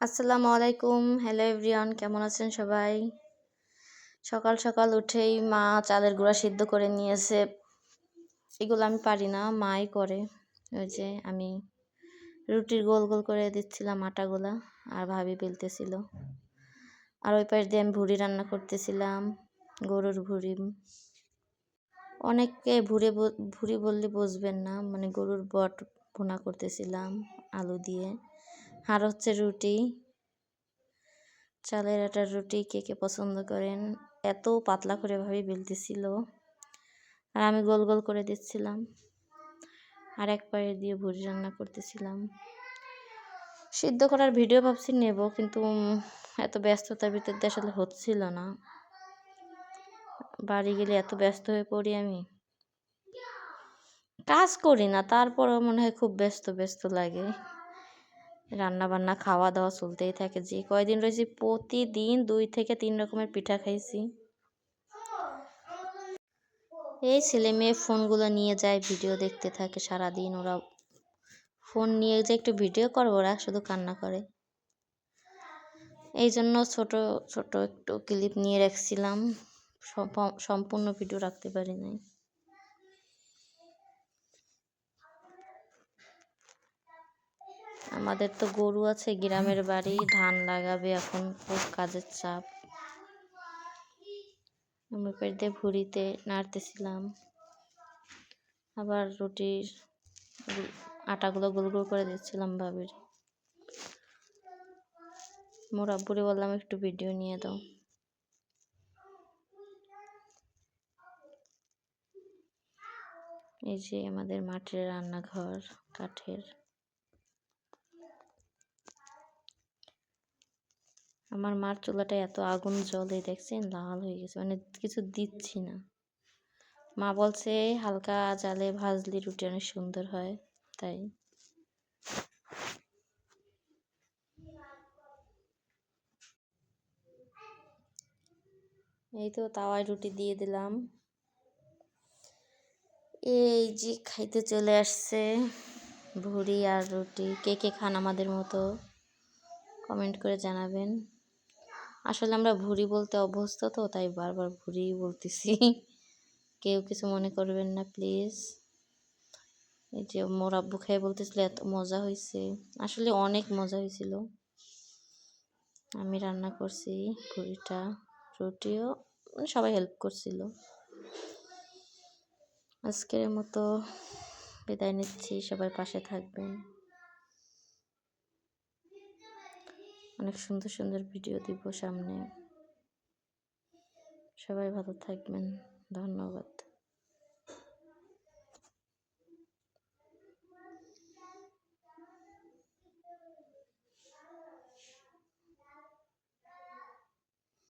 আসসালামু আলাইকুম। Hello everyone কেমন আছেন সবাই? সকাল সকাল উঠেই মা চালের গুঁড়া সিদ্ধ করে নিয়েছে। এগুলো আমি পারি না, মাই করে। ওই যে আমি রুটির গোল গোল করে দিচ্ছিলাম আটাগুলা আর ভাবি বেলতেছিল। আর ওই পাশ দিয়ে আমি ভুড়ি রান্না করতেছিলাম, গরুর ভুড়ি। অনেককে ভুড়ে ভুড়ি বললে বুঝবেন না মানে গরুর বট ভুনা করতেছিলাম আলু দিয়ে। আর হচ্ছে রুটি। চালের আটার রুটি কে কে পছন্দ করেন? এত পাতলা করে ভাবে বেলতেছিল। আর আমি গোল গোল করে দিচ্ছিলাম। আর এক পায়ে দিয়ে ভুড়ি রান্না করতেছিলাম। সিদ্ধ করার ভিডিও ভাবছি নেব, কিন্তু এত ব্যস্ততার ভিতর দিয়ে আসলে হচ্ছিল না। বাড়ি গেলে এত ব্যস্ত হয়ে পড়ি আমি। কাজ করি না, তারপরও মনে হয় খুব ব্যস্ত ব্যস্ত লাগে। রান্না বান্না খাওয়া দাওয়া চলতেই থাকে। যে কয়দিন রয়েছি, প্রতিদিন দুই থেকে তিন রকমের পিঠা খাইছি। এই ছেলে মেয়ে ফোনগুলো নিয়ে যায়, ভিডিও দেখতে থাকে সারাদিন। ওরা ফোন নিয়ে যে একটু ভিডিও করব, ওরা শুধু কান্না করে। এই জন্য ছোট ছোট একটু ক্লিপ নিয়ে রাখছিলাম। সম্পূর্ণ ভিডিও রাখতে পারি নাই। আমাদের তো গরু আছে, গ্রামের বাড়ি, ধান লাগাবে এখন, খুব কাজের চাপ। আমি পেটে ভুড়িতে নাড়তেছিলাম। আবার রুটির আটাগুলো গোল গোল করে দিচ্ছিলাম ভাবির। মোর আব্বুরে বললাম, একটু ভিডিও নিয়ে দাও। এই যে আমাদের মাটির রান্নাঘর, কাঠের। আমার মার চুলাটা এত আগুন জলে দেখছেন? লাল হয়ে গেছে। মানে কিছু দিচ্ছি না। মা বলছে, হালকা জালে ভাজলি রুটি অনেক সুন্দর হয়, তাই। এই তো তাওয়ায় রুটি দিয়ে দিলাম। এই যে খাইতে চলে আসছে ভুড়ি আর রুটি। কে কে খান আমাদের মতো? কমেন্ট করে জানাবেন। আসলে আমরা ভুড়ি বলতে অভ্যস্ত তো, তাই বারবার ভুড়ি বলতেছি। কেউ কিছু মনে করবেন না, প্লিজ। এই যে মোর আব্বু খেয়ে বলতেছিল, এত মজা হয়েছে আসলে অনেক মজা হয়েছিল আমি রান্না করছি ভুড়িটা, রুটিও সবাই হেল্প করছিল। আজকের মতো বিদায় নিচ্ছি, সবাই পাশে থাকবেন। অনেক সুন্দর সুন্দর ভিডিও দিব সামনে। সবাই ভালো থাকবেন। ধন্যবাদ।